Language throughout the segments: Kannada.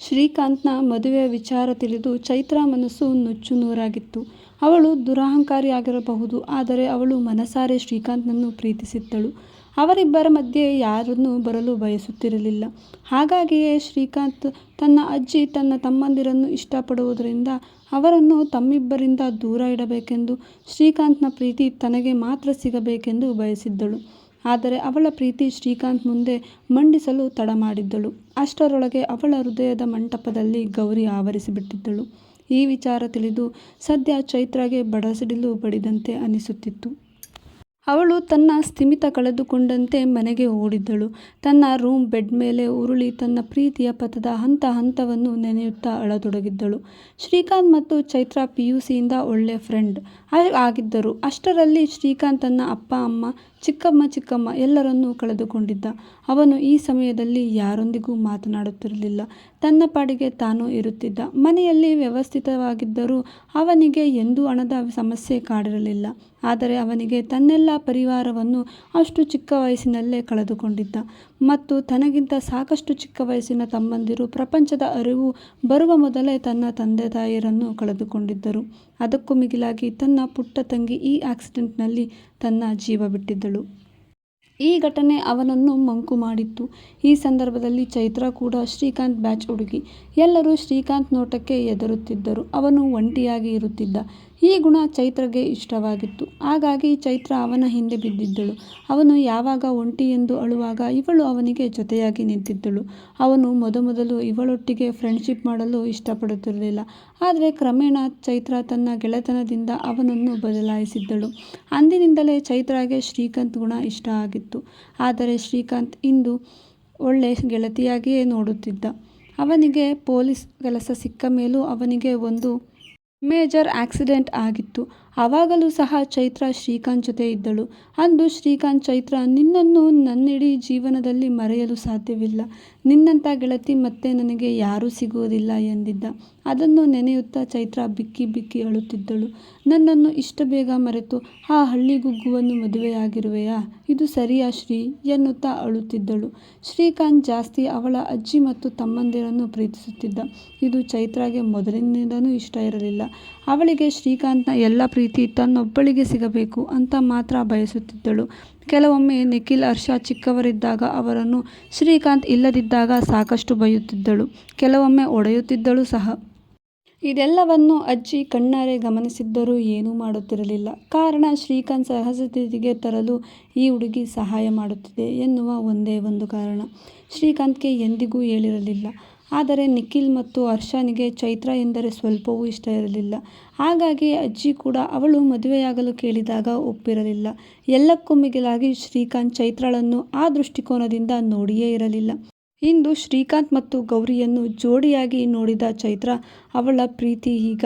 ಶ್ರೀಕಾಂತ್ನ ಮದುವೆಯ ವಿಚಾರ ತಿಳಿದು ಚೈತ್ರ ಮನಸ್ಸು ನುಚ್ಚು ನೂರಾಗಿತ್ತು. ಅವಳು ದುರಹಂಕಾರಿಯಾಗಿರಬಹುದು. ಆದರೆ ಅವಳು ಮನಸಾರೆ ಶ್ರೀಕಾಂತ್ನನ್ನು ಪ್ರೀತಿಸಿದ್ದಳು. ಅವರಿಬ್ಬರ ಮಧ್ಯೆ ಯಾರನ್ನೂ ಬರಲು ಬಯಸುತ್ತಿರಲಿಲ್ಲ. ಹಾಗಾಗಿಯೇ ಶ್ರೀಕಾಂತ್ ತನ್ನ ಅಜ್ಜಿ, ತನ್ನ ತಮ್ಮಂದಿರನ್ನು ಇಷ್ಟಪಡುವುದರಿಂದ ಅವರನ್ನು ತಮ್ಮಿಬ್ಬರಿಂದ ದೂರ ಇಡಬೇಕೆಂದು ಶ್ರೀಕಾಂತ್ನ ಪ್ರೀತಿ ತನಗೆ ಮಾತ್ರ ಸಿಗಬೇಕೆಂದು ಬಯಸಿದ್ದಳು. ಆದರೆ ಅವಳ ಪ್ರೀತಿ ಶ್ರೀಕಾಂತ್ ಮುಂದೆ ಮಂಡಿಸಲು ತಡ ಮಾಡಿದ್ದಳು. ಅಷ್ಟರೊಳಗೆ ಅವಳ ಹೃದಯದ ಮಂಟಪದಲ್ಲಿ ಗೌರಿ ಆವರಿಸಿಬಿಟ್ಟಿದ್ದಳು. ಈ ವಿಚಾರ ತಿಳಿದು ಸದ್ಯ ಚೈತ್ರಾಗೆ ಬಡಸಿಡಿಲು ಬಡಿದಂತೆ ಅನಿಸುತ್ತಿತ್ತು ಅವಳು ತನ್ನ ಸ್ಥಿಮಿತ ಕಳೆದುಕೊಂಡಂತೆ ಮನೆಗೆ ಓಡಿದ್ದಳು ತನ್ನ ರೂಮ್ ಬೆಡ್ ಮೇಲೆ ಉರುಳಿ ತನ್ನ ಪ್ರೀತಿಯ ಪಥದ ಹಂತ ಹಂತವನ್ನು ನೆನೆಯುತ್ತಾ ಅಳತೊಡಗಿದ್ದಳು. ಶ್ರೀಕಾಂತ್ ಮತ್ತು ಚೈತ್ರಾ ಪಿಯುಸಿಯಿಂದ ಒಳ್ಳೆಯ ಫ್ರೆಂಡ್ ಆಗಿದ್ದರು. ಅಷ್ಟರಲ್ಲಿ ಶ್ರೀಕಾಂತ್ ತನ್ನ ಅಪ್ಪ ಅಮ್ಮ, ಚಿಕ್ಕಮ್ಮ ಚಿಕ್ಕಮ್ಮ ಎಲ್ಲರನ್ನೂ ಕಳೆದುಕೊಂಡಿದ್ದ. ಅವನು ಈ ಸಮಯದಲ್ಲಿ ಯಾರೊಂದಿಗೂ ಮಾತನಾಡುತ್ತಿರಲಿಲ್ಲ. ತನ್ನ ಪಾಡಿಗೆ ತಾನು ಇರುತ್ತಿದ್ದ. ಮನೆಯಲ್ಲಿ ವ್ಯವಸ್ಥಿತವಾಗಿದ್ದರೂ ಅವನಿಗೆ ಎಂದೂ ಹಣದ ಸಮಸ್ಯೆ ಕಾಡಿರಲಿಲ್ಲ. ಆದರೆ ಅವನಿಗೆ ತನ್ನೆಲ್ಲ ಪರಿವಾರವನ್ನು ಅಷ್ಟು ಚಿಕ್ಕ ವಯಸ್ಸಿನಲ್ಲೇ ಕಳೆದುಕೊಂಡಿದ್ದ. ಮತ್ತು ತನಗಿಂತ ಸಾಕಷ್ಟು ಚಿಕ್ಕ ವಯಸ್ಸಿನ ತಮ್ಮಂದಿರು ಪ್ರಪಂಚದ ಅರಿವು ಬರುವ ಮೊದಲೇ ತನ್ನ ತಂದೆ ತಾಯಿಯರನ್ನು ಕಳೆದುಕೊಂಡಿದ್ದರು. ಅದಕ್ಕೂ ಮಿಗಿಲಾಗಿ ತನ್ನ ಪುಟ್ಟ ತಂಗಿ ಈ ಆಕ್ಸಿಡೆಂಟ್ನಲ್ಲಿ ತನ್ನ ಜೀವ ಬಿಟ್ಟಿದ್ದಳು. ಈ ಘಟನೆ ಅವನನ್ನು ಮಂಕು ಮಾಡಿತ್ತು. ಈ ಸಂದರ್ಭದಲ್ಲಿ ಚೈತ್ರಾ ಕೂಡ ಶ್ರೀಕಾಂತ್ ಬ್ಯಾಚ್ ಹುಡುಗಿ. ಎಲ್ಲರೂ ಶ್ರೀಕಾಂತ್ ನೋಟಕ್ಕೆ ಎದುರುತ್ತಿದ್ದರು ಅವನು ಒಂಟಿಯಾಗಿ ಇರುತ್ತಿದ್ದ. ಈ ಗುಣ ಚೈತ್ರಗೆ ಇಷ್ಟವಾಗಿತ್ತು. ಹಾಗಾಗಿ ಚೈತ್ರ ಅವನ ಹಿಂದೆ ಬಿದ್ದಿದ್ದಳು. ಅವನು ಯಾವಾಗ ಒಂಟಿ ಎಂದು ಅಳುವಾಗ ಇವಳು ಅವನಿಗೆ ಜೊತೆಯಾಗಿ ನಿಂತಿದ್ದಳು. ಅವನು ಮೊದಮೊದಲು ಇವಳೊಟ್ಟಿಗೆ ಫ್ರೆಂಡ್ಶಿಪ್ ಮಾಡಲು ಇಷ್ಟಪಡುತ್ತಿರಲಿಲ್ಲ. ಆದರೆ ಕ್ರಮೇಣ ಚೈತ್ರ ತನ್ನ ಗೆಳೆತನದಿಂದ ಅವನನ್ನು ಬದಲಾಯಿಸಿದ್ದಳು. ಅಂದಿನಿಂದಲೇ ಚೈತ್ರಾಗೆ ಶ್ರೀಕಾಂತ್ ಗುಣ ಇಷ್ಟ ಆಗಿತ್ತು. ಆದರೆ ಶ್ರೀಕಾಂತ್ ಇಂದು ಒಳ್ಳೆ ಗೆಳತಿಯಾಗಿಯೇ ನೋಡುತ್ತಿದ್ದ. ಅವನಿಗೆ ಪೊಲೀಸ್ ಕೆಲಸ ಸಿಕ್ಕ ಮೇಲೂ ಅವನಿಗೆ ಒಂದು ಮೇಜರ್ ಆಕ್ಸಿಡೆಂಟ್ ಆಗಿತ್ತು. ಆವಾಗಲೂ ಸಹ ಚೈತ್ರ ಶ್ರೀಕಾಂತ್ ಜೊತೆ ಇದ್ದಳು. ಅಂದು ಶ್ರೀಕಾಂತ್ ಚೈತ್ರ, ನಿನ್ನನ್ನು ನನ್ನಿಡೀ ಜೀವನದಲ್ಲಿ ಮರೆಯಲು ಸಾಧ್ಯವಿಲ್ಲ. ನಿನ್ನಂಥ ಗೆಳತಿ ಮತ್ತೆ ನನಗೆ ಯಾರೂ ಸಿಗುವುದಿಲ್ಲ ಎಂದಿದ್ದ. ಅದನ್ನು ನೆನೆಯುತ್ತಾ ಚೈತ್ರಾ ಬಿಕ್ಕಿ ಬಿಕ್ಕಿ ಅಳುತ್ತಿದ್ದಳು. ನನ್ನನ್ನು ಇಷ್ಟ ಬೇಗ ಮರೆತು ಆ ಹಳ್ಳಿಗುಗ್ಗುವನ್ನು ಮದುವೆಯಾಗಿರುವೆಯಾ? ಇದು ಸರಿಯಾ ಶ್ರೀ? ಎನ್ನುತ್ತಾ ಅಳುತ್ತಿದ್ದಳು. ಶ್ರೀಕಾಂತ್ ಜಾಸ್ತಿ ಅವಳ ಅಜ್ಜಿ ಮತ್ತು ತಮ್ಮಂದಿರನ್ನು ಪ್ರೀತಿಸುತ್ತಿದ್ದ. ಇದು ಚೈತ್ರಾಗೆ ಮೊದಲಿನಿಂದನೂ ಇಷ್ಟ ಇರಲಿಲ್ಲ. ಅವಳಿಗೆ ಶ್ರೀಕಾಂತ್ನ ಎಲ್ಲ ಪ್ರೀತಿ ತನ್ನೊಬ್ಬಳಿಗೆ ಸಿಗಬೇಕು ಅಂತ ಮಾತ್ರ ಬಯಸುತ್ತಿದ್ದಳು. ಕೆಲವೊಮ್ಮೆ ನಿಖಿಲ್ ಹರ್ಷ ಚಿಕ್ಕವರಿದ್ದಾಗ ಅವರನ್ನು ಶ್ರೀಕಾಂತ್ ಇಲ್ಲದಿದ್ದಾಗ ಸಾಕಷ್ಟು ಬೈಯುತ್ತಿದ್ದಳು. ಕೆಲವೊಮ್ಮೆ ಒಡೆಯುತ್ತಿದ್ದಳು ಸಹ. ಇದೆಲ್ಲವನ್ನು ಅಜ್ಜಿ ಕಣ್ಣಾರೆ ಗಮನಿಸಿದ್ದರೂ ಏನೂ ಮಾಡುತ್ತಿರಲಿಲ್ಲ. ಕಾರಣ ಶ್ರೀಕಾಂತ್ ಸಹಸತಿಗೆ ತರಲು ಈ ಹುಡುಗಿ ಸಹಾಯ ಮಾಡುತ್ತಿದೆ ಎನ್ನುವ ಒಂದೇ ಒಂದು ಕಾರಣ. ಶ್ರೀಕಾಂತ್ಗೆ ಎಂದಿಗೂ ಹೇಳಿರಲಿಲ್ಲ. ಆದರೆ ನಿಖಿಲ್ ಮತ್ತು ಹರ್ಷನಿಗೆ ಚೈತ್ರ ಎಂದರೆ ಸ್ವಲ್ಪವೂ ಇಷ್ಟ ಇರಲಿಲ್ಲ. ಹಾಗಾಗಿ ಅಜ್ಜಿ ಕೂಡ ಅವಳು ಮದುವೆಯಾಗಲು ಕೇಳಿದಾಗ ಒಪ್ಪಿರಲಿಲ್ಲ. ಎಲ್ಲಕ್ಕೂ ಮಿಗಿಲಾಗಿ ಶ್ರೀಕಾಂತ್ ಚೈತ್ರಳನ್ನು ಆ ದೃಷ್ಟಿಕೋನದಿಂದ ನೋಡಿಯೇ ಇರಲಿಲ್ಲ. ಇಂದು ಶ್ರೀಕಾಂತ್ ಮತ್ತು ಗೌರಿಯನ್ನು ಜೋಡಿಯಾಗಿ ನೋಡಿದ ಚೈತ್ರ, ಅವಳ ಪ್ರೀತಿ ಈಗ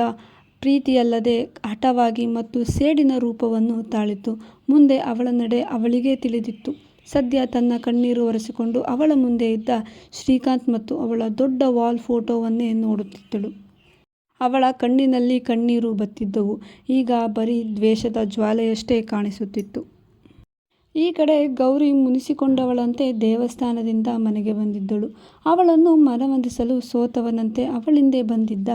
ಪ್ರೀತಿಯಲ್ಲದೆ ಹಠವಾಗಿ ಮತ್ತು ಸೇಡಿನ ರೂಪವನ್ನು ತಾಳಿತು. ಮುಂದೆ ಅವಳ ನಡೆ ಅವಳಿಗೇ ತಿಳಿದಿತ್ತು. ಸದ್ಯ ತನ್ನ ಕಣ್ಣೀರು ಒರೆಸಿಕೊಂಡು ಅವಳ ಮುಂದೆ ಇದ್ದ ಶ್ರೀಕಾಂತ್ ಮತ್ತು ಅವಳ ದೊಡ್ಡ ವಾಲ್ ಫೋಟೋವನ್ನೇ ನೋಡುತ್ತಿದ್ದಳು. ಅವಳ ಕಣ್ಣಿನಲ್ಲಿ ಕಣ್ಣೀರು ಬತ್ತಿದ್ದವು. ಈಗ ಬರೀ ದ್ವೇಷದ ಜ್ವಾಲೆಯಷ್ಟೇ ಕಾಣಿಸುತ್ತಿತ್ತು. ಈ ಕಡೆ ಗೌರಿ ಮುನಿಸಿಕೊಂಡವಳಂತೆ ದೇವಸ್ಥಾನದಿಂದ ಮನೆಗೆ ಬಂದಿದ್ದಳು. ಅವಳನ್ನು ಮನವಂದಿಸಲು ಸೋತವನಂತೆ ಅವಳಿಂದೆ ಬಂದಿದ್ದ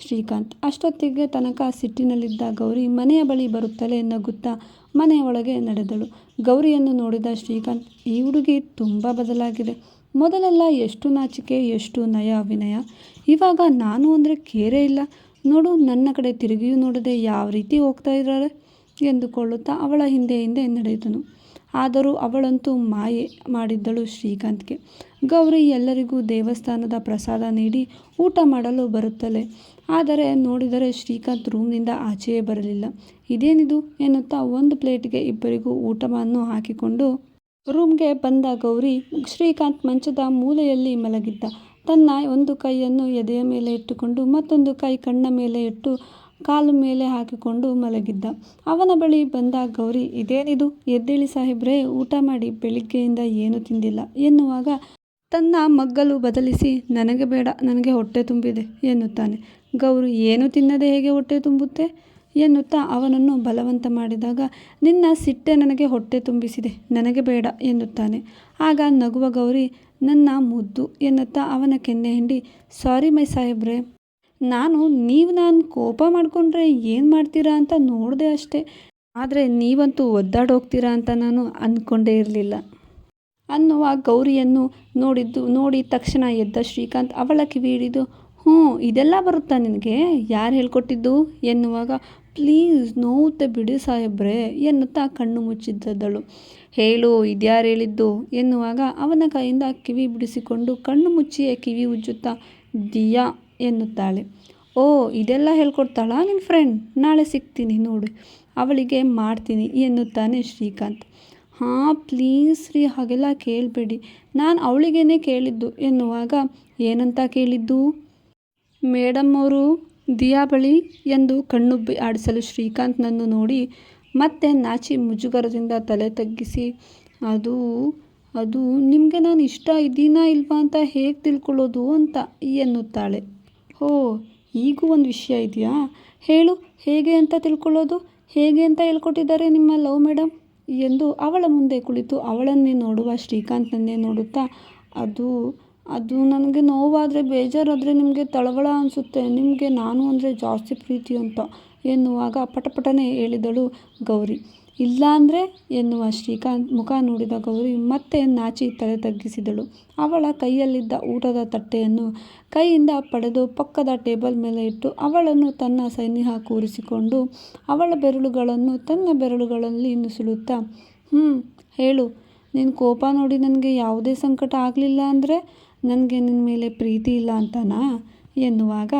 ಶ್ರೀಕಾಂತ್. ಅಷ್ಟೊತ್ತಿಗೆ ತನಕ ಸಿಟ್ಟಿನಲ್ಲಿದ್ದ ಗೌರಿ ಮನೆಯ ಬಳಿ ಬರುತ್ತಲೇ ನಗುತ್ತಾ ಮನೆಯೊಳಗೆ ನಡೆದಳು. ಗೌರಿಯನ್ನು ನೋಡಿದ ಶ್ರೀಕಾಂತ್, ಈ ಹುಡುಗಿ ತುಂಬ ಬದಲಾಗಿದೆ. ಮೊದಲೆಲ್ಲ ಎಷ್ಟು ನಾಚಿಕೆ, ಎಷ್ಟು ನಯ ವಿನಯ. ಇವಾಗ ನಾನು ಅಂದರೆ ಕೇರೆ ಇಲ್ಲ. ನೋಡು, ನನ್ನ ಕಡೆ ತಿರುಗಿಯೂ ನೋಡದೆ ಯಾವ ರೀತಿ ಹೋಗ್ತಾ ಇದ್ದಾರೆ ಎಂದುಕೊಳ್ಳುತ್ತಾ ಅವಳ ಹಿಂದೆ ಹಿಂದೆ ನಡೆದನು. ಆದರೂ ಅವಳಂತೂ ಮಾಯೆ ಮಾಡಿದ್ದಳು ಶ್ರೀಕಾಂತ್ಗೆ. ಗೌರಿ ಎಲ್ಲರಿಗೂ ದೇವಸ್ಥಾನದ ಪ್ರಸಾದ ನೀಡಿ ಊಟ ಮಾಡಲು ಬರುತ್ತಲೇ ಆದರೆ ನೋಡಿದರೆ ಶ್ರೀಕಾಂತ್ ರೂಮ್ನಿಂದ ಆಚೆಯೇ ಬರಲಿಲ್ಲ. ಇದೇನಿದು ಎನ್ನುತ್ತಾ ಒಂದು ಪ್ಲೇಟ್ಗೆ ಇಬ್ಬರಿಗೂ ಊಟವನ್ನು ಹಾಕಿಕೊಂಡು ರೂಮ್ಗೆ ಬಂದ ಗೌರಿ ಶ್ರೀಕಾಂತ್ ಮಂಚದ ಮೂಲೆಯಲ್ಲಿ ಮಲಗಿದ್ದ. ತನ್ನ ಒಂದು ಕೈಯನ್ನು ಎದೆಯ ಮೇಲೆ ಇಟ್ಟುಕೊಂಡು ಮತ್ತೊಂದು ಕೈ ಕಣ್ಣ ಮೇಲೆ ಇಟ್ಟು ಕಾಲು ಮೇಲೆ ಹಾಕಿಕೊಂಡು ಮಲಗಿದ್ದ. ಅವನ ಬಳಿ ಬಂದ ಗೌರಿ, ಇದೇನಿದು? ಎದ್ದೇಳಿ ಸಾಹೇಬ್ರೆ, ಊಟ ಮಾಡಿ ಬೆಳಿಗ್ಗೆಯಿಂದ ಏನೂ ತಿಂದಿಲ್ಲ ಎನ್ನುವಾಗ, ತನ್ನ ಮಗ್ಗಲು ಬದಲಿಸಿ ನನಗೆ ಬೇಡ, ನನಗೆ ಹೊಟ್ಟೆ ತುಂಬಿದೆ, ಎನ್ನುತ್ತಾನೆ. ಗೌರಿ, ಏನು ತಿನ್ನದೆ ಹೇಗೆ ಹೊಟ್ಟೆ ತುಂಬುತ್ತೆ? ಎನ್ನುತ್ತಾ ಅವನನ್ನು ಬಲವಂತ ಮಾಡಿದಾಗ, ನಿನ್ನ ಸಿಟ್ಟೆ ನನಗೆ ಹೊಟ್ಟೆ ತುಂಬಿಸಿದೆ, ನನಗೆ ಬೇಡ, ಎನ್ನುತ್ತಾನೆ. ಆಗ ನಗುವ ಗೌರಿ, ನನ್ನ ಮುದ್ದು, ಎನ್ನುತ್ತಾ ಅವನ ಕೆನ್ನೆ ಹಿಂಡಿ, ಸಾರಿ ಮೈ ಸಾಹೇಬ್ರೆ ನಾನು, ನೀವು ನಾನು ಕೋಪ ಮಾಡಿಕೊಂಡ್ರೆ ಏನು ಮಾಡ್ತೀರಾ ಅಂತ ನೋಡಿದೆ ಅಷ್ಟೇ. ಆದರೆ ನೀವಂತೂ ಒದ್ದಾಡೋಗ್ತೀರಾ ಅಂತ ನಾನು ಅಂದ್ಕೊಂಡೇ ಇರಲಿಲ್ಲ. ಅನ್ನುವ ಗೌರಿಯನ್ನು ನೋಡಿದ್ದು, ನೋಡಿ ತಕ್ಷಣ ಎದ್ದ ಶ್ರೀಕಾಂತ್ ಅವಳ ಕಿವಿ ಹಿಡಿದು ಹ್ಞೂ, ಇದೆಲ್ಲ ಬರುತ್ತಾ ನಿನಗೆ? ಯಾರು ಹೇಳ್ಕೊಟ್ಟಿದ್ದು? ಎನ್ನುವಾಗ, ಪ್ಲೀಸ್, ನೋವುತ್ತೆ ಬಿಡಿ ಸಾಹೇಬ್ರೆ, ಎನ್ನುತ್ತಾ ಕಣ್ಣು ಮುಚ್ಚಿದ್ದದಳು. ಹೇಳು, ಇದ್ಯಾರು ಹೇಳಿದ್ದು? ಎನ್ನುವಾಗ ಅವನ ಕೈಯಿಂದ ಕಿವಿ ಬಿಡಿಸಿಕೊಂಡು ಕಣ್ಣು ಮುಚ್ಚಿಯೇ ಕಿವಿ ಉಜ್ಜುತ್ತಾ, ದಿಯಾ ಎನ್ನುತ್ತಾಳೆ. ಓ, ಇದೆಲ್ಲ ಹೇಳ್ಕೊಡ್ತಾಳಾ ನಿನ್ನ ಫ್ರೆಂಡ್ ನಾಳೆ ಸಿಗ್ತೀನಿ ನೋಡಿ. ಅವಳಿಗೆ ಮಾಡ್ತೀನಿ ಎನ್ನುತ್ತಾನೆ ಶ್ರೀಕಾಂತ್. ಹಾಂ ಪ್ಲೀಸ್ ರೀ, ಹಾಗೆಲ್ಲ ಕೇಳಬೇಡಿ. ನಾನು ಅವಳಿಗೇನೆ ಕೇಳಿದ್ದು. ಎನ್ನುವಾಗ ಏನಂತ ಕೇಳಿದ್ದು? ಮೇಡಮ್ ಅವರು ದಿಯಾಬಳಿ ಎಂದು ಕಣ್ಣುಬ್ಬಿ ಆಡಿಸಲು ಶ್ರೀಕಾಂತ್ನನ್ನು ನೋಡಿ ಮತ್ತೆ ನಾಚಿ ಮುಜುಗರದಿಂದ ತಲೆ ತಗ್ಗಿಸಿ, ಅದು ಅದು ನಿಮಗೆ ನಾನು ಇಷ್ಟ ಇದ್ದೀನಾ ಇಲ್ವಾ ಅಂತ ಹೇಗೆ ತಿಳ್ಕೊಳ್ಳೋದು? ಅಂತ ಎನ್ನುತ್ತಾಳೆ. ಓ, ಈಗೂ ಒಂದು ವಿಷಯ ಇದೆಯಾ? ಹೇಳು, ಹೇಗೆ ಅಂತ ತಿಳ್ಕೊಳ್ಳೋದು? ಹೇಗೆ ಅಂತ ಹೇಳ್ಕೊಟ್ಟಿದ್ದಾರೆ ನಿಮ್ಮ ಲವ್ ಮೇಡಮ್ ಎಂದು ಅವಳ ಮುಂದೆ ಕುಳಿತು ಅವಳನ್ನೇ ನೋಡುವ ಶ್ರೀಕಾಂತ್ನನ್ನೇ ನೋಡುತ್ತಾ, ಅದು ಅದು ನನಗೆ ನೋವಾದರೆ ಬೇಜಾರಾದರೆ ನಿಮಗೆ ತಳವಳ ಅನಿಸುತ್ತೆ. ನಿಮಗೆ ನಾನು ಅಂದರೆ ಜಾಸ್ತಿ ಪ್ರೀತಿ ಅಂತ ಎನ್ನುವಾಗ ಪಟಪಟನೆ ಹೇಳಿದಳು ಗೌರಿ. ಇಲ್ಲ ಅಂದರೆ ಎನ್ನುವ ಶ್ರೀಕಾಂತ್ ಮುಖ ನೋಡಿದ ಗೌರಿ ಮತ್ತೆ ನಾಚಿ ತಲೆ ತಗ್ಗಿಸಿದಳು. ಅವಳ ಕೈಯಲ್ಲಿದ್ದ ಊಟದ ತಟ್ಟೆಯನ್ನು ಕೈಯಿಂದ ಪಡೆದು ಪಕ್ಕದ ಟೇಬಲ್ ಮೇಲೆ ಇಟ್ಟು ಅವಳನ್ನು ತನ್ನ ಸೈನಿಹ ಕೂರಿಸಿಕೊಂಡು ಅವಳ ಬೆರಳುಗಳನ್ನು ತನ್ನ ಬೆರಳುಗಳಲ್ಲಿ ನುಸುಳುತ್ತಾ ಹ್ಞೂ ಹೇಳು. ನಿನ್ನ ಕೋಪ ನೋಡಿ ನನಗೆ ಯಾವುದೇ ಸಂಕಟ ಆಗಲಿಲ್ಲ ಅಂದರೆ ನನಗೆ ನಿನ್ನ ಮೇಲೆ ಪ್ರೀತಿ ಇಲ್ಲ ಅಂತನಾ? ಎನ್ನುವಾಗ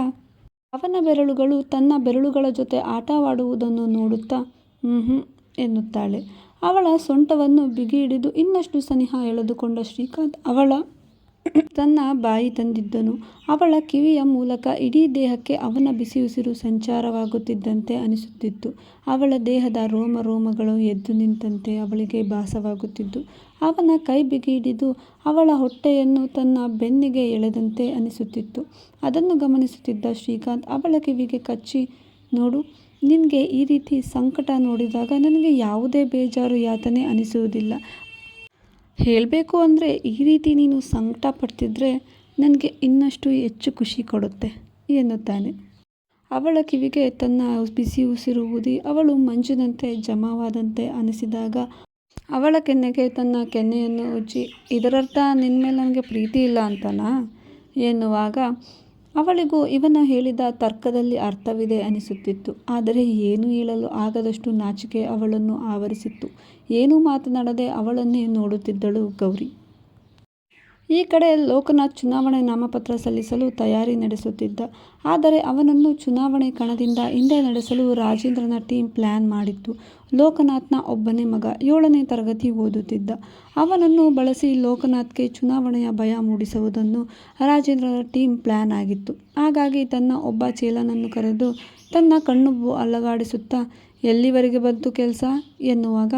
ಅವನ ಬೆರಳುಗಳು ತನ್ನ ಬೆರಳುಗಳ ಜೊತೆ ಆಟವಾಡುವುದನ್ನು ನೋಡುತ್ತಾ ಹ್ಞೂ ಹ್ಞೂ ಎನ್ನುತ್ತಾಳೆ. ಅವಳ ಸೊಂಟವನ್ನು ಬಿಗಿ ಹಿಡಿದು ಇನ್ನಷ್ಟು ಸನಿಹ ಎಳೆದುಕೊಂಡ ಶ್ರೀಕಾಂತ್ ಅವಳ ತನ್ನ ಬಾಯಿ ತಂದಿದ್ದನು. ಅವಳ ಕಿವಿಯ ಮೂಲಕ ಇಡೀ ದೇಹಕ್ಕೆ ಅವನ ಬಿಸಿ ಉಸಿರು ಸಂಚಾರವಾಗುತ್ತಿದ್ದಂತೆ ಅನಿಸುತ್ತಿತ್ತು. ಅವಳ ದೇಹದ ರೋಮ ರೋಮಗಳು ಎದ್ದು ನಿಂತಂತೆ ಅವಳಿಗೆ ಭಾಸವಾಗುತ್ತಿದ್ದು ಅವನ ಕೈ ಬಿಗಿ ಹಿಡಿದು ಅವಳ ಹೊಟ್ಟೆಯನ್ನು ತನ್ನ ಬೆನ್ನಿಗೆ ಎಳೆದಂತೆ ಅನಿಸುತ್ತಿತ್ತು. ಅದನ್ನು ಗಮನಿಸುತ್ತಿದ್ದ ಶ್ರೀಕಾಂತ್ ಅವಳ ಕಿವಿಗೆ ಕಚ್ಚಿ, ನೋಡು ನಿನಗೆ ಈ ರೀತಿ ಸಂಕಟ ನೋಡಿದಾಗ ನನಗೆ ಯಾವುದೇ ಬೇಜಾರು ಯಾತನೆ ಅನಿಸುವುದಿಲ್ಲ. ಹೇಳಬೇಕು ಅಂದರೆ ಈ ರೀತಿ ನೀನು ಸಂಕಟ ಪಡ್ತಿದ್ರೆ ನನಗೆ ಇನ್ನಷ್ಟು ಹೆಚ್ಚು ಖುಷಿ ಕೊಡುತ್ತೆ ಎನ್ನುತ್ತಾನೆ. ಅವಳ ಕಿವಿಗೆ ತನ್ನ ಬಿಸಿ ಉಸಿರು ಊದಿ ಅವಳು ಮಂಜಿನಂತೆ ಜಮಾವಾದಂತೆ ಅನಿಸಿದಾಗ ಅವಳ ಕೆನ್ನೆಗೆ ತನ್ನ ಕೆನ್ನೆಯನ್ನು ಉಜ್ಜಿ, ಇದರರ್ಥ ನಿನ್ನ ಮೇಲೆ ನನಗೆ ಪ್ರೀತಿ ಇಲ್ಲ ಅಂತನಾ? ಎನ್ನುವಾಗ ಅವಳಿಗೂ ಇವನ ಹೇಳಿದ ತರ್ಕದಲ್ಲಿ ಅರ್ಥವಿದೆ ಅನಿಸುತ್ತಿತ್ತು. ಆದರೆ ಏನೂ ಹೇಳಲು ಆಗದಷ್ಟು ನಾಚಿಕೆ ಅವಳನ್ನು ಆವರಿಸಿತ್ತು. ಏನೂ ಮಾತನಾಡದೆ ಅವಳನ್ನೇ ನೋಡುತ್ತಿದ್ದಳು ಗೌರಿ. ಈ ಕಡೆ ಲೋಕನಾಥ್ ಚುನಾವಣೆ ನಾಮಪತ್ರ ಸಲ್ಲಿಸಲು ತಯಾರಿ ನಡೆಸುತ್ತಿದ್ದ ಆದರೆ ಅವನನ್ನು ಚುನಾವಣೆ ಕಣದಿಂದ ಹಿಂದೆ ನಡೆಸಲು ರಾಜೇಂದ್ರನ ಟೀಮ್ ಪ್ಲ್ಯಾನ್ ಮಾಡಿತ್ತು. ಲೋಕನಾಥ್ನ ಒಬ್ಬನೇ ಮಗ ಏಳನೇ ತರಗತಿ ಓದುತ್ತಿದ್ದ. ಅವನನ್ನು ಬಳಸಿ ಲೋಕನಾಥ್ಗೆ ಚುನಾವಣೆಯ ಭಯ ಮೂಡಿಸುವುದನ್ನು ರಾಜೇಂದ್ರನ ಟೀಮ್ ಪ್ಲ್ಯಾನ್ ಆಗಿತ್ತು. ಹಾಗಾಗಿ ತನ್ನ ಒಬ್ಬ ಚೇಲನನ್ನು ಕರೆದು ತನ್ನ ಕಣ್ಣು ಅಲ್ಲಗಾಡಿಸುತ್ತಾ ಎಲ್ಲಿವರೆಗೆ ಬಂತು ಕೆಲಸ? ಎನ್ನುವಾಗ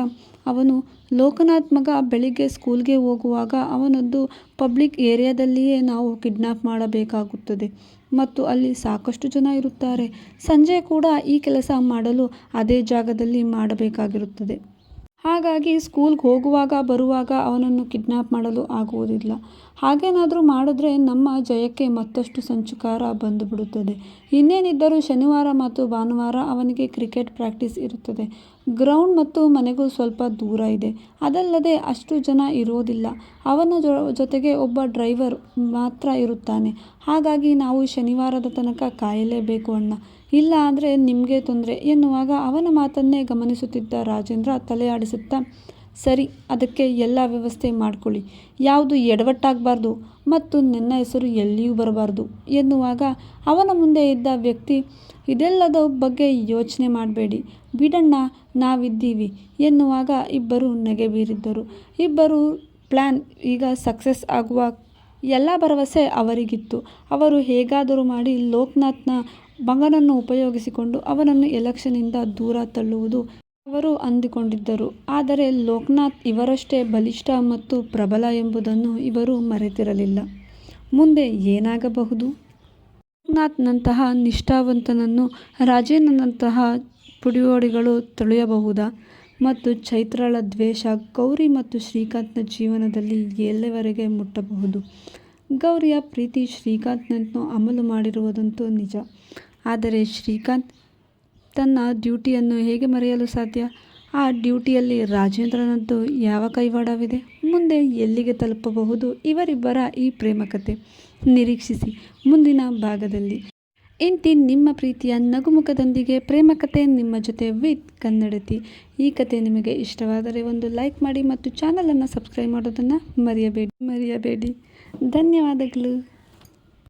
ಅವನು, ಲೋಕನಾಥ್ ಮಗ ಬೆಳಿಗ್ಗೆ ಸ್ಕೂಲ್ಗೆ ಹೋಗುವಾಗ ಅವನದ್ದು ಪಬ್ಲಿಕ್ ಏರಿಯಾದಲ್ಲಿಯೇ ನಾವು ಕಿಡ್ನಾಪ್ ಮಾಡಬೇಕಾಗುತ್ತದೆ. ಮತ್ತು ಅಲ್ಲಿ ಸಾಕಷ್ಟು ಜನ ಇರುತ್ತಾರೆ. ಸಂಜೆ ಕೂಡ ಈ ಕೆಲಸ ಮಾಡಲು ಅದೇ ಜಾಗದಲ್ಲಿ ಮಾಡಬೇಕಾಗಿರುತ್ತದೆ. ಹಾಗಾಗಿ ಸ್ಕೂಲ್ಗೆ ಹೋಗುವಾಗ, ಬರುವಾಗ ಅವನನ್ನು ಕಿಡ್ನ್ಯಾಪ್ ಮಾಡಲು ಆಗುವುದಿಲ್ಲ. ಹಾಗೇನಾದರೂ ಮಾಡಿದ್ರೆ ನಮ್ಮ ಜಯಕ್ಕೆ ಮತ್ತಷ್ಟು ಸಂಚುಕಾರ ಬಂದುಬಿಡುತ್ತದೆ. ಇನ್ನೇನಿದ್ದರೂ ಶನಿವಾರ ಮತ್ತು ಭಾನುವಾರ ಅವನಿಗೆ ಕ್ರಿಕೆಟ್ ಪ್ರಾಕ್ಟೀಸ್ ಇರುತ್ತದೆ. ಗ್ರೌಂಡ್ ಮತ್ತು ಮನೆಗೂ ಸ್ವಲ್ಪ ದೂರ ಇದೆ. ಅದಲ್ಲದೆ ಅಷ್ಟು ಜನ ಇರೋದಿಲ್ಲ ಅವನ ಜೊತೆಗೆ ಒಬ್ಬ ಡ್ರೈವರ್ ಮಾತ್ರ ಇರುತ್ತಾನೆ. ಹಾಗಾಗಿ ನಾವು ಶನಿವಾರದ ತನಕ ಕಾಯಲೇಬೇಕು ಅಣ್ಣ. ಇಲ್ಲ ಅಂದರೆ ನಿಮಗೆ ತೊಂದರೆ ಎನ್ನುವಾಗ ಅವನ ಮಾತನ್ನೇ ಗಮನಿಸುತ್ತಿದ್ದ ರಾಜೇಂದ್ರ ತಲೆಯಾಡಿಸುತ್ತಾ, ಸರಿ, ಅದಕ್ಕೆ ಎಲ್ಲ ವ್ಯವಸ್ಥೆ ಮಾಡಿಕೊಳ್ಳಿ. ಯಾವುದು ಎಡವಟ್ಟಾಗಬಾರ್ದು ಮತ್ತು ನನ್ನ ಹೆಸರು ಎಲ್ಲಿಯೂ ಬರಬಾರ್ದು ಎನ್ನುವಾಗ ಅವನ ಮುಂದೆ ಇದ್ದ ವ್ಯಕ್ತಿ ಇದೆಲ್ಲದ ಬಗ್ಗೆ ಯೋಚನೆ ಮಾಡಬೇಡಿ. ಬಿಡಣ್ಣ, ನಾವಿದ್ದೀವಿ ಎನ್ನುವಾಗ ಇಬ್ಬರು ನೆಗೆ ಬೀರಿದ್ದರು. ಇಬ್ಬರು ಪ್ಲ್ಯಾನ್ ಈಗ ಸಕ್ಸಸ್ ಆಗುವ ಎಲ್ಲ ಭರವಸೆ ಅವರಿಗಿತ್ತು. ಅವರು ಹೇಗಾದರೂ ಮಾಡಿ ಲೋಕನಾಥ್ನ ಮಗನನ್ನು ಉಪಯೋಗಿಸಿಕೊಂಡು ಅವನನ್ನು ಎಲೆಕ್ಷನ್ನಿಂದ ದೂರ ತಳ್ಳುವುದು ಅವರು ಅಂದುಕೊಂಡಿದ್ದರು. ಆದರೆ ಲೋಕನಾಥ್ ಇವರಷ್ಟೇ ಬಲಿಷ್ಠ ಮತ್ತು ಪ್ರಬಲ ಎಂಬುದನ್ನು ಇವರು ಮರೆತಿರಲಿಲ್ಲ. ಮುಂದೆ ಏನಾಗಬಹುದು? ಲೋಕನಾಥ್ನಂತಹ ನಿಷ್ಠಾವಂತನನ್ನು ರಾಜೇಂದ್ರನಂತಹ ಪುಡಿಯೋಡಿಗಳು ತುಳಿಯಬಹುದಾ? ಮತ್ತು ಚೈತ್ರಳ ದ್ವೇಷ ಗೌರಿ ಮತ್ತು ಶ್ರೀಕಾಂತ್ನ ಜೀವನದಲ್ಲಿ ಎಲ್ಲಿವರೆಗೆ ಮುಟ್ಟಬಹುದು? ಗೌರಿಯ ಪ್ರೀತಿ ಶ್ರೀಕಾಂತ್ನನ್ನು ಅಮಲು ಮಾಡಿರುವುದಂತೂ ನಿಜ. ಆದರೆ ಶ್ರೀಕಾಂತ್ ತನ್ನ ಡ್ಯೂಟಿಯನ್ನು ಹೇಗೆ ಮರೆಯಲು ಸಾಧ್ಯ? ಆ ಡ್ಯೂಟಿಯಲ್ಲಿ ರಾಜೇಂದ್ರನದ್ದು ಯಾವ ಕೈವಾಡವಿದೆ? ಮುಂದೆ ಎಲ್ಲಿಗೆ ತಲುಪಬಹುದು? ಇವರಿಬ್ಬರ ಈ ಪ್ರೇಮ ಕಥೆ ನಿರೀಕ್ಷಿಸಿ ಮುಂದಿನ ಭಾಗದಲ್ಲಿ. ಇಂತಿ ನಿಮ್ಮ ಪ್ರೀತಿಯ ನಗುಮುಖದೊಂದಿಗೆ ಪ್ರೇಮ ಕಥೆ ನಿಮ್ಮ ಜೊತೆ ವಿತ್ ಕನ್ನಡತಿ. ಈ ಕತೆ ನಿಮಗೆ ಇಷ್ಟವಾದರೆ ಒಂದು ಲೈಕ್ ಮಾಡಿ ಮತ್ತು ಚಾನಲನ್ನು ಸಬ್ಸ್ಕ್ರೈಬ್ ಮಾಡೋದನ್ನು ಮರೆಯಬೇಡಿ. ಮರೆಯಬೇಡಿ. ಧನ್ಯವಾದಗಳು.